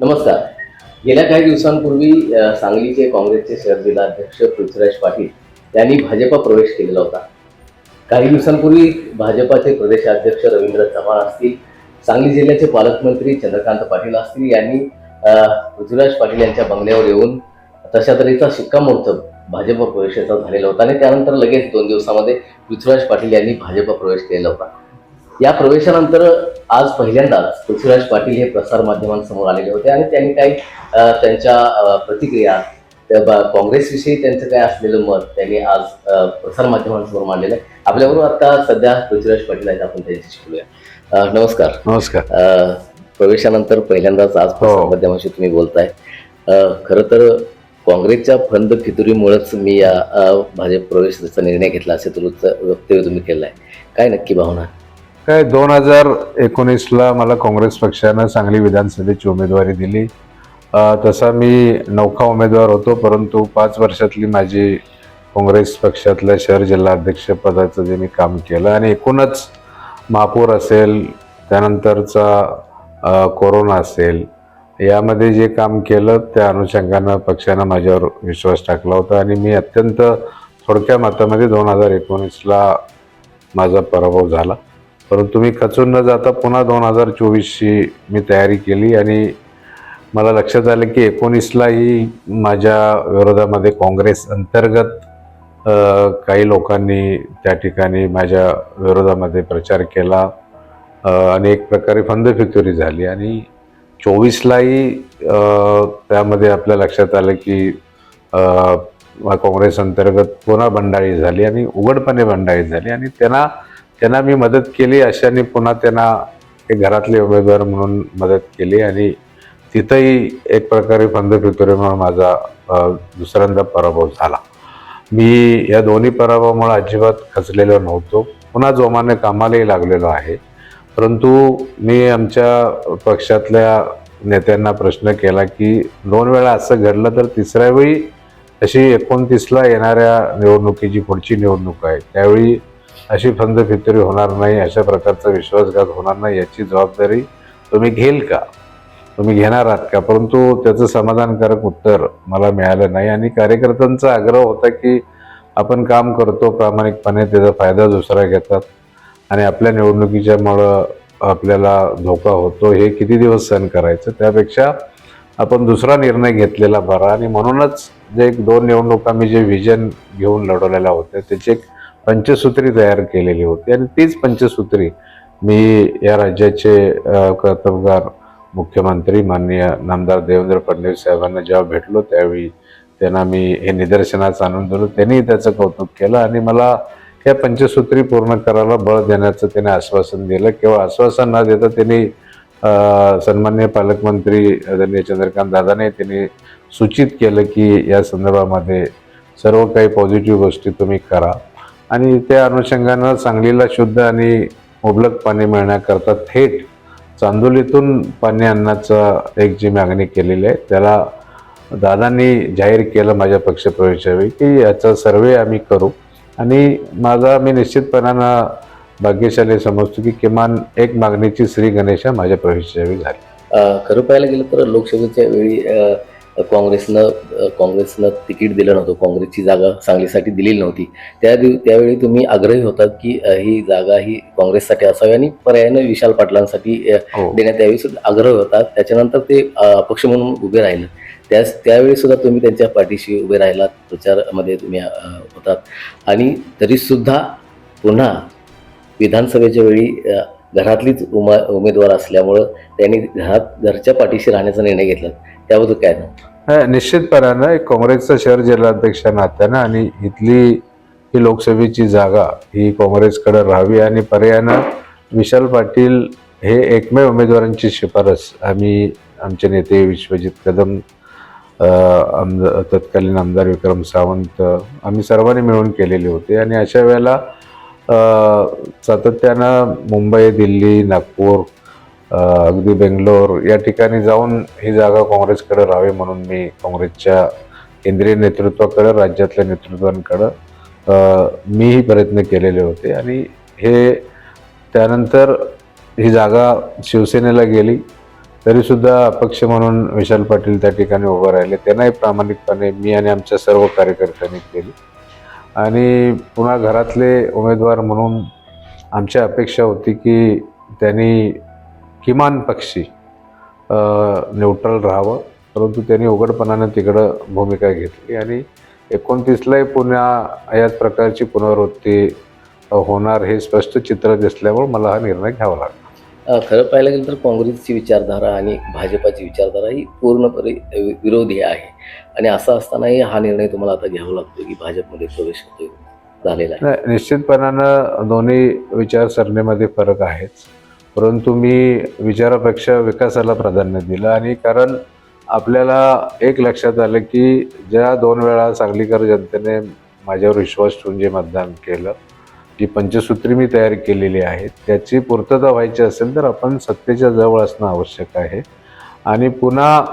नमस्कार. गेल्या काही दिवसांपूर्वी सांगलीचे काँग्रेसचे शहर जिल्हाध्यक्ष पृथ्वीराज पाटील यांनी भाजपा प्रवेश केलेला होता. काही दिवसांपूर्वी भाजपाचे प्रदेशाध्यक्ष रवींद्र चव्हाण असतील सांगली जिल्ह्याचे पालकमंत्री चंद्रकांत पाटील असतील यांनी पृथ्वीराज पाटील यांच्या बंगल्यावर येऊन तशा तऱ्हेचा शिक्कामोर्तब भाजप प्रवेशाचा झालेला होता आणि त्यानंतर लगेच दोन दिवसामध्ये पृथ्वीराज पाटील यांनी भाजप प्रवेश केलेला होता. या प्रवेशानंतर आज पहिल्यांदाच पृथ्वीराज पाटील हे प्रसार माध्यमांसमोर आलेले होते आणि त्यांनी काही त्यांच्या प्रतिक्रिया त्या काँग्रेसविषयी त्यांचं काय असलेलं मत त्यांनी आज अ, प्रसार माध्यमांसमोर मांडलेलं आहे. आपल्याबरोबर आता सध्या पृथ्वीराज पाटील आहेत. आपण त्यांच्याशी बोलूया. नमस्कार. नमस्कार. प्रवेशानंतर पहिल्यांदाच आज हो. माध्यमाशी तुम्ही बोलताय. खरं तर काँग्रेसच्या फंद फितुरीमुळेच मी या भाजप प्रवेशाचा निर्णय घेतला असे तुमचं वक्तव्य तुम्ही केलं आहे काय नक्की भावना? काय दोन हजार एकोणीसला मला काँग्रेस पक्षानं सांगली विधानसभेची उमेदवारी दिली. तसा मी नौखा उमेदवार होतो परंतु पाच वर्षातली माझी काँग्रेस पक्षातल्या शहर जिल्हा अध्यक्ष पदाचं जे मी काम केलं आणि एकूणच महापौर असेल त्यानंतरचा कोरोना असेल यामध्ये जे काम केलं त्या अनुषंगानं पक्षानं माझ्यावर विश्वास टाकला होता आणि मी अत्यंत थोडक्या मतामध्ये दोन हजार एकोणीसला माझा पराभव झाला. परंतु मी खचून न जाता पुन्हा दोन हजार चोवीसची मी तयारी केली आणि मला लक्षात आलं की एकोणीसलाही माझ्या विरोधामध्ये काँग्रेस अंतर्गत काही लोकांनी त्या ठिकाणी माझ्या विरोधामध्ये प्रचार केला. आणि एक प्रकारे फंदफितुरी झाली. आणि चोवीसलाही त्यामध्ये आपल्या लक्षात आलं की काँग्रेस अंतर्गत पुन्हा बंडाळी झाली आणि उघडपणे बंडाळी झाली. आणि त्यांना त्यांना मी मदत केली. अशाने पुन्हा त्यांना ते घरातले उमेदवार म्हणून मदत केली. आणि तिथंही एक प्रकारे फंदफितुरी म्हणून माझा दुसऱ्यांदा पराभव झाला. मी या दोन्ही पराभवामुळे अजिबात खचलेलो नव्हतो. पुन्हा जोमाने कामालाही लागलेलो आहे. परंतु मी आमच्या पक्षातल्या नेत्यांना प्रश्न केला की दोन वेळा असं घडलं तर तिसऱ्या वेळी अशी एकोणतीसला येणाऱ्या निवडणुकीची पुढची निवडणूक आहे. त्यावेळी अशी फंदफितुरी होणार नाही अशा प्रकारचा विश्वासघात होणार नाही याची जबाबदारी तुम्ही घेईल का? तुम्ही घेणार आहात का? परंतु त्याचं समाधानकारक उत्तर मला मिळालं नाही. आणि कार्यकर्त्यांचा आग्रह होता की आपण काम करतो प्रामाणिकपणे त्याचा फायदा दुसरा घेतात. आणि आपल्या निवडणुकीच्यामुळं आपल्याला धोका होतो. हे किती दिवस सहन करायचं? त्यापेक्षा आपण दुसरा निर्णय घेतलेला बरा. आणि म्हणूनच जे एक दोन निवडणुका मी जे व्हिजन घेऊन लढवलेल्या होत्या त्याची एक पंचसूत्री तयार केलेली होती. आणि तीच पंचसूत्री मी या राज्याचे कर्तबगार मुख्यमंत्री माननीय नामदार देवेंद्र फडणवीस साहेबांना जेव्हा भेटलो त्यावेळी त्यांना मी हे निदर्शनास आणून दिलो. त्यांनी त्याचं कौतुक केलं आणि मला या पंचसूत्री पूर्ण करायला बळ देण्याचं त्याने आश्वासन दिलं. किंवा आश्वासन न देता त्यांनी सन्मान्य पालकमंत्री आदरणीय चंद्रकांत दादाने त्यांनी सूचित केलं की या संदर्भामध्ये सर्व काही पॉझिटिव्ह गोष्टी तुम्ही करा. आणि त्या अनुषंगानं सांगलीला शुद्ध आणि मुबलक पाणी मिळण्याकरता थेट चांदोलीतून पाणी आणण्याचा एक जी मागणी केलेली आहे. त्याला दादांनी जाहीर केलं माझ्या पक्षप्रवेशावेळी की याचा सर्वे आम्ही करू. आणि माझा मी निश्चितपणानं भाग्यशाली समजतो की किमान एक मागणीची श्री गणेशा माझ्या प्रवेशावेळी झाली. खरं पाहायला गेलं तर लोकसभेच्या वेळी काँग्रेसनं काँग्रेसनं तिकीट दिलं नव्हतं. काँग्रेसची जागा सांगलीसाठी दिलेली नव्हती. त्या दिव त्यावेळी तुम्ही आग्रही होतात की ही जागा ही काँग्रेससाठी असावी आणि पर्यायानं विशाल पाटलांसाठी हो. देण्यात यावी सुद्धा आग्रह होता त्याच्यानंतर ते अ, पक्ष म्हणून उभे राहिलं. त्याच त्यावेळी सुद्धा तुम्ही त्यांच्या पाठीशी उभे राहिलात. प्रचारामध्ये तुम्ही होतात. आणि तरीसुद्धा पुन्हा विधानसभेच्या वेळी घरातलीच उमा उमेदवार असल्यामुळं त्यांनी घरात घरच्या पाठीशी राहण्याचा निर्णय घेतला त्याबद्दल काय सांगू? निश्चितपणानं काँग्रेसचं शहर जिल्हाध्यक्ष नात्यानं आणि इथली ही लोकसभेची जागा ही काँग्रेसकडे राहावी आणि पर्यायानं विशाल पाटील हे एकमेव उमेदवारांची शिफारस आम्ही आमचे नेते विश्वजित कदम आमदार तत्कालीन आमदार विक्रम सावंत आम्ही सर्वांनी मिळून केलेले होते आणि अशा वेळेला सातत्यानं मुंबई दिल्ली नागपूर अगदी बेंगलोर या ठिकाणी जाऊन ही जागा काँग्रेसकडे राहावी म्हणून मी काँग्रेसच्या केंद्रीय नेतृत्वाकडं राज्यातल्या नेतृत्वांकडं मीही प्रयत्न केलेले होते. आणि हे त्यानंतर ही जागा शिवसेनेला गेली. तरीसुद्धा अपक्ष म्हणून विशाल पाटील त्या ठिकाणी उभं राहिले. त्यांनाही प्रामाणिकपणे मी आणि आमच्या सर्व कार्यकर्त्यांनी केली. आणि पुन्हा घरातले उमेदवार म्हणून आमची अपेक्षा होती की त्यांनी किमान पक्षी न्यूट्रल राहावं. परंतु त्यांनी उघडपणानं तिकडं भूमिका घेतली आणि एकोणतीसलाही पुन्हा याच प्रकारची पुनरावृत्ती होणार हे स्पष्ट चित्र दिसल्यामुळे मला हा निर्णय घ्यावा लागला. खरं पाहायला गेलं तर काँग्रेसची विचारधारा आणि भाजपाची विचारधारा ही पूर्णपणे वि- विरोधी आहे. आणि असं असतानाही हा निर्णय तुम्हाला आता घ्यावा लागतो की भाजपमध्ये प्रवेश झालेला आहे. नाही निश्चितपणानं दोन्ही विचारसरणीमध्ये फरक आहेच. परंतु मी विचारापेक्षा विकासाला प्राधान्य दिलं आणि कारण आपल्याला एक लक्षात आलं की ज्या दोन वेळा सांगलीकर जनतेने माझ्यावर विश्वास ठेवून जे मतदान केलं जी पंचसूत्री मी तयार केलेली आहे त्याची पूर्तता व्हायची असेल तर आपण सत्तेच्या जवळ असणं आवश्यक आहे. आणि पुन्हा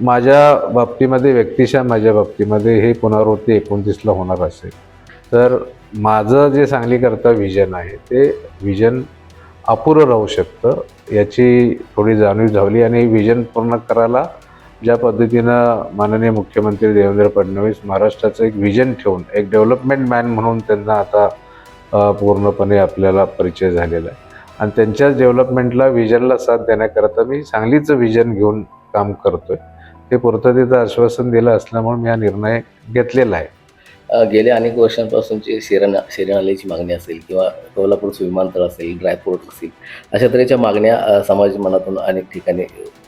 माझ्या बाबतीमध्ये व्यक्तिशः माझ्या बाबतीमध्ये हे पुनरावृत्ती एकोणतीसला होणार असेल. तर माझं जे सांगलीकरता व्हिजन आहे ते व्हिजन अपुरं राहू शकतं याची थोडी जाणीव झाली आणि व्हिजन पूर्ण करायला ज्या पद्धतीनं माननीय मुख्यमंत्री देवेंद्र फडणवीस महाराष्ट्राचं एक व्हिजन ठेवून एक डेव्हलपमेंट मॅन म्हणून त्यांना आता पूर्णपणे आपल्याला परिचय झालेला आहे. आणि त्यांच्याच डेव्हलपमेंटला व्हिजनला साथ देण्याकरता मी सांगलीचं व्हिजन घेऊन काम करतो आहे ते पूर्ततेचं आश्वासन दिलं असल्यामुळे मी हा निर्णय घेतलेला आहे. अ, गेल्या अनेक वर्षांपासूनची शेरण शेरणालयाची मागणी असेल किंवा कोल्हापूरचं विमानतळ असेल ड्रायपोर्ट असेल अशा तऱ्हेच्या मागण्या अ, समाज मनातून अनेक ठिकाणी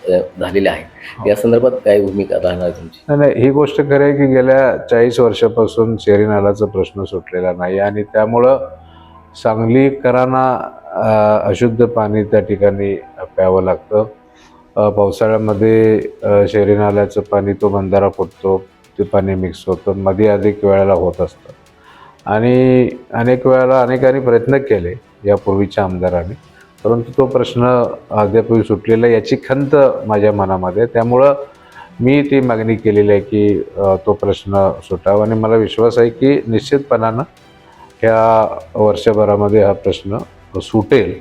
अ, झालेल्या आहेत. या संदर्भात काय भूमिका राहणार आहे तुमची? नाही नाही ही गोष्ट खरी आहे की गेल्या चाळीस वर्षापासून शेरी नालाचा प्रश्न सुटलेला नाही आणि त्यामुळं सांगलीकरांना अ, अशुद्ध पाणी त्या ठिकाणी प्यावं लागतं. पावसाळ्यामध्ये शहरी नाल्याचं पाणी तो बंधारा फुटतो ते पाणी मिक्स होतं मध्ये अधिक वेळेला होत असतं आणि अनेक वेळेला अनेकांनी प्रयत्न केले यापूर्वीच्या आमदारांनी परंतु तो प्रश्न अद्यापही सुटलेला आहे. याची खंत माझ्या मनामध्ये आहे. त्यामुळं मी ती मागणी केलेली आहे की तो प्रश्न सुटावा आणि मला विश्वास आहे की निश्चितपणानं ह्या वर्षभरामध्ये हा प्रश्न सुटेल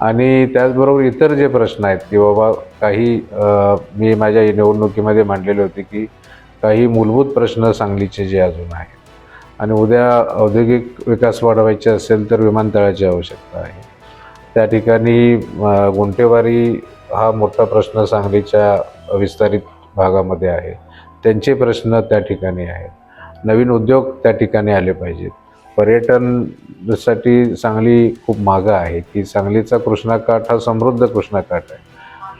आणि त्याचबरोबर इतर जे प्रश्न आहेत की बाबा काही मी माझ्या निवडणुकीमध्ये मांडलेले होते की काही मूलभूत प्रश्न सांगलीचे जे अजून आहेत. आणि उद्या औद्योगिक विकास वाढवायचे असेल तर विमानतळाची आवश्यकता आहे. त्या ठिकाणी गुंटेवारी हा मोठा प्रश्न सांगलीच्या विस्तारित भागामध्ये आहे. त्यांचे प्रश्न त्या ठिकाणी आहेत. नवीन उद्योग त्या ठिकाणी आले पाहिजेत. पर्यटनसाठी सांगली खूप मागं आहे की सांगलीचा कृष्णाकाठ हा समृद्ध कृष्णाकाठ आहे.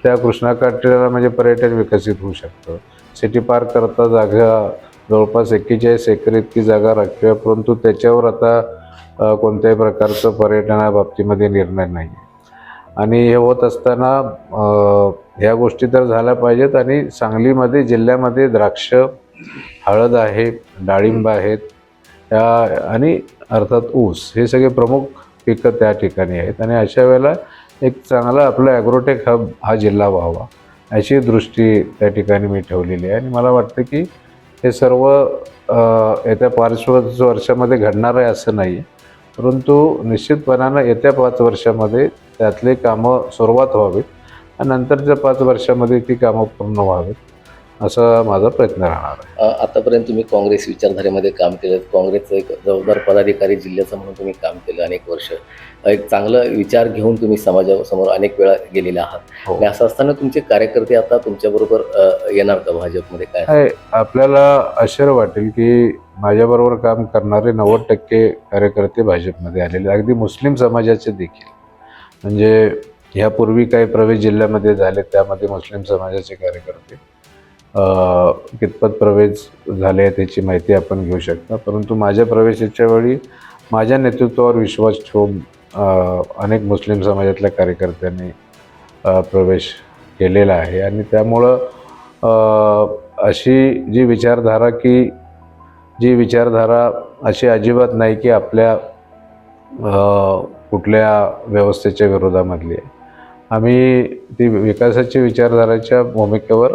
त्या कृष्णाकाठाला म्हणजे पर्यटन विकसित होऊ शकतं. सिटी पार्क करता जागा जवळपास एक्केचाळीस एकर इतकी जागा राखली आहे परंतु त्याच्यावर आता कोणत्याही प्रकारचं पर्यटनाबाबतीमध्ये निर्णय नाही आहे. आणि हे होत असताना ह्या गोष्टी तर झाल्या पाहिजेत आणि सांगलीमध्ये जिल्ह्यामध्ये द्राक्ष हळद आहे डाळिंब आहेत या आणि अर्थात ऊस हे सगळे प्रमुख पिकं त्या ठिकाणी आहेत. आणि अशा वेळेला एक चांगला आपला ॲग्रोटेक हब हा जिल्हा व्हावा अशी दृष्टी त्या ठिकाणी मी ठेवलेली आहे. आणि मला वाटतं की हे सर्व येत्या पाच वर्षामध्ये घडणार आहे असं नाही. आहे परंतु निश्चितपणानं येत्या पाच वर्षामध्ये त्यातले कामं सुरुवात व्हावीत आणि नंतरच्या पाच वर्षामध्ये ती कामं पूर्ण व्हावीत. असा माझा प्रयत्न राहणार आहे. अ, आतापर्यंत तुम्ही काँग्रेस विचारधारेमध्ये काम केलं. काँग्रेसचं एक जबाबदार पदाधिकारी जिल्ह्याचं म्हणून तुम्ही काम केलं अनेक वर्ष. एक चांगला विचार घेऊन तुम्ही समाजासमोर अनेक वेळा गेलेले आहात. हो. आणि असं असताना तुमचे कार्यकर्ते आता तुमच्याबरोबर अ, येणार का भाजपमध्ये काय? आहे आपल्याला आश्चर्य वाटेल की माझ्याबरोबर काम करणारे नव्वद टक्के कार्यकर्ते भाजपमध्ये आलेले अगदी मुस्लिम समाजाचे देखील. म्हणजे ह्यापूर्वी काही प्रवेश जिल्ह्यामध्ये झाले त्यामध्ये मुस्लिम समाजाचे कार्यकर्ते कितपत प्रवेश झाले त्याची माहिती आपण घेऊ शकता. परंतु माझ्या प्रवेशाच्या वेळी माझ्या नेतृत्वावर विश्वास ठेवून अनेक मुस्लिम समाजातल्या कार्यकर्त्यांनी प्रवेश केलेला आहे. आणि त्यामुळं अशी जी विचारधारा की जी विचारधारा अशी अजिबात नाही की आपल्या कुठल्या व्यवस्थेच्या विरोधामधली आहे. आम्ही ती विकासाची विचारधाराच्या भूमिकेवर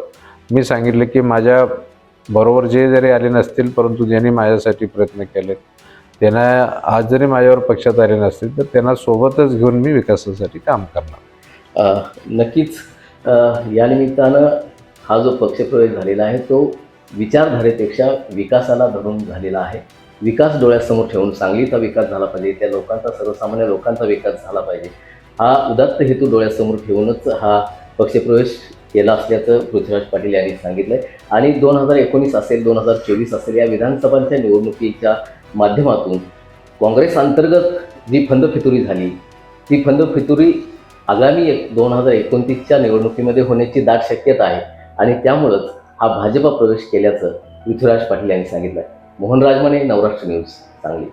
मी सांगितलं की माझ्या बरोबर जे जरी आले नसतील परंतु ज्यांनी माझ्यासाठी प्रयत्न केले त्यांना आज जरी माझ्यावर पक्षात आले नसतील तर त्यांना सोबतच घेऊन मी विकासासाठी काम करणार. नक्कीच या निमित्तानं हा जो पक्षप्रवेश झालेला आहे तो विचारधारेपेक्षा विकासाला धरून झालेला आहे. विकास डोळ्यासमोर ठेवून सांगलीचा विकास झाला पाहिजे त्या लोकांचा सर्वसामान्य लोकांचा विकास झाला पाहिजे. हा उदात्त हेतू डोळ्यासमोर ठेवूनच हा पक्षप्रवेश केला असल्याचं पृथ्वीराज पाटील यांनी सांगितलं आणि दोन हजार एकोणीस असेल दोन हजार चोवीस असेल या विधानसभांच्या निवडणुकीच्या माध्यमातून काँग्रेस अंतर्गत जी फंदफितुरी झाली ती फंदफितुरी आगामी एक दोन हजार एकोणतीसच्या निवडणुकीमध्ये होण्याची दाट शक्यता आहे. आणि त्यामुळंच हा भाजपा प्रवेश केल्याचं पृथ्वीराज पाटील यांनी सांगितलं मोहन राजमाने नवराष्ट्र न्यूज सांगली.